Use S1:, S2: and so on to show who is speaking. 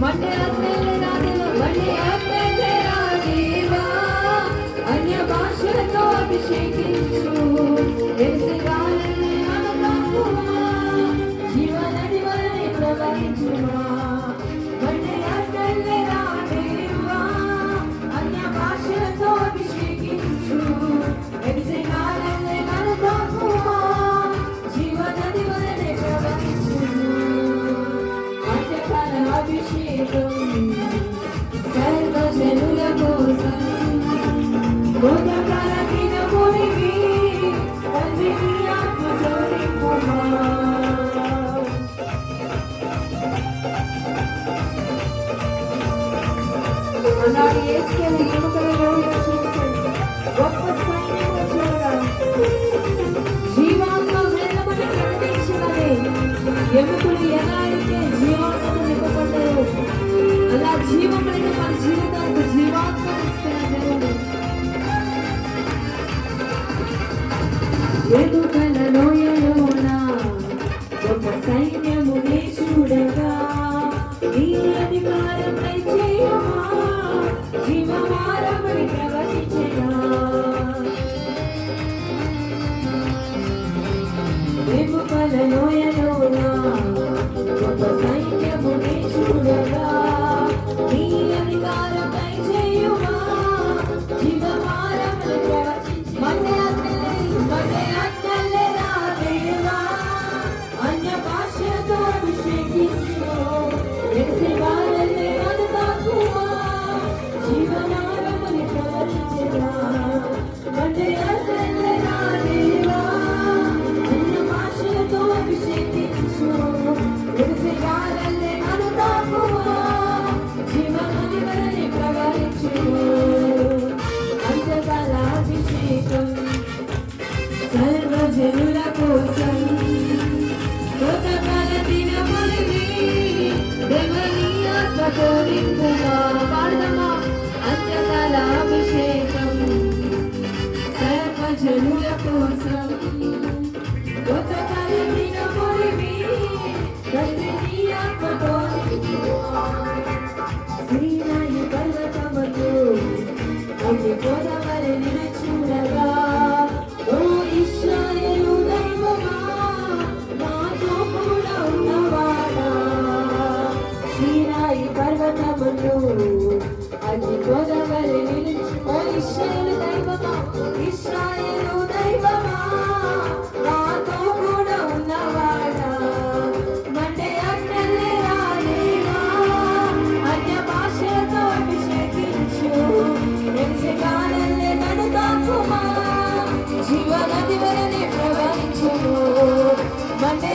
S1: Monday. Quando ఎదుకల లోయలోన ఒక సైన్యమునే చూడగా నీ అధికారమై చేయమా? జీవమారమై ప్రవహించగా ఎదుకల లోయలోన ఒక సైన్యమునే చూడగా సర్వజనుల కోసం కృతకాల సాక్షి గోదావరి ఓ ఇస్రాయేలు దైవమా ఇస్రాయేలు దైవమా నాతో కూడా ఉన్నవాడా మండే అక్కలే రాలేవా అన్య భాషలతో అభిషేకించు ఎలిసి కాలల్లే నన్ను తాకుమా జీవనది వరని ప్రవహించును మండే